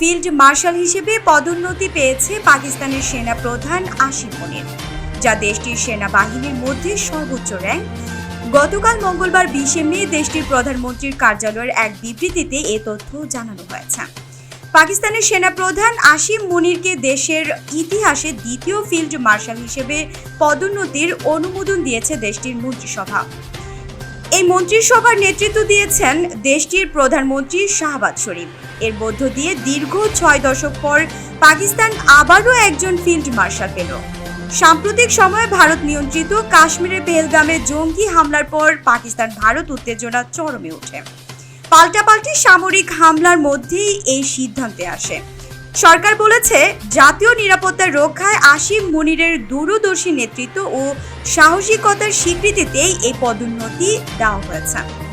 Field marshal হিসেবে পদোন্নতি পেয়েছে পাকিস্তানের সেনা প্রধান আসিফ মনির, যা দেশটির সেনাবাহিনীর মধ্যে সর্বোচ্চ র্যাঙ্ক। গতকাল মঙ্গলবার বিশে মে দেশটির প্রধানমন্ত্রীর কার্যালয়ের এক বিবৃতিতে এ তথ্য জানানো হয়েছে। পাকিস্তানের সেনাপ্রধান আসিম মুনিরকে দেশের ইতিহাসে দ্বিতীয় ফিল্ড মার্শাল হিসেবে পদোন্নতির অনুমোদন দিয়েছে দেশটির মন্ত্রিসভা। এই মন্ত্রিসভার নেতৃত্ব দিয়েছেন দেশটির প্রধানমন্ত্রী শাহবাজ শরীফ। এর মধ্য দিয়ে দীর্ঘ ছয় দশক পর পাকিস্তান আবারও একজন ফিল্ড মার্শাল পেল। সাম্প্রতিক সময়ে ভারত নিয়ন্ত্রিত কাশ্মীরের পেহেলগামে জঙ্গি হামলার পর পাকিস্তান ভারত উত্তেজনা চরমে ওঠে। পাল্টাপাল্টি সামরিক হামলার মধ্যেই এই সিদ্ধান্তে আসে। সরকার বলেছে, জাতীয় নিরাপত্তা রক্ষায় আসিম মনিরের দূরদর্শী নেতৃত্ব ও সাহসিকতার স্বীকৃতিতেই এই পদোন্নতি দেওয়া হয়েছে।